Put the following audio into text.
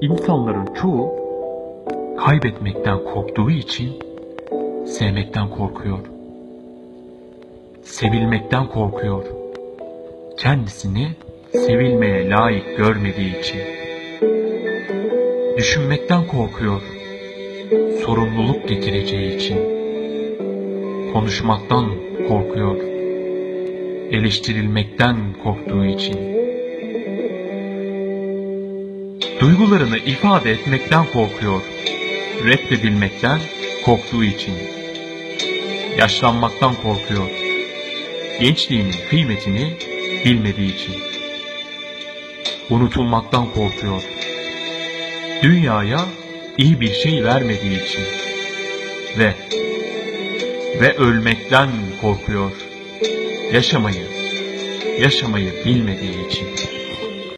İnsanların çoğu kaybetmekten korktuğu için sevmekten korkuyor. Sevilmekten korkuyor. Kendisini sevilmeye layık görmediği için. Düşünmekten korkuyor. Sorumluluk getireceği için. Konuşmaktan korkuyor. Eleştirilmekten korktuğu için. Duygularını ifade etmekten korkuyor. Reddedilmekten korktuğu için. Yaşlanmaktan korkuyor. Gençliğinin kıymetini bilmediği için. Unutulmaktan korkuyor. Dünyaya iyi bir şey vermediği için. Ve ve ölmekten korkuyor. Yaşamayı, yaşamayı bilmediği için.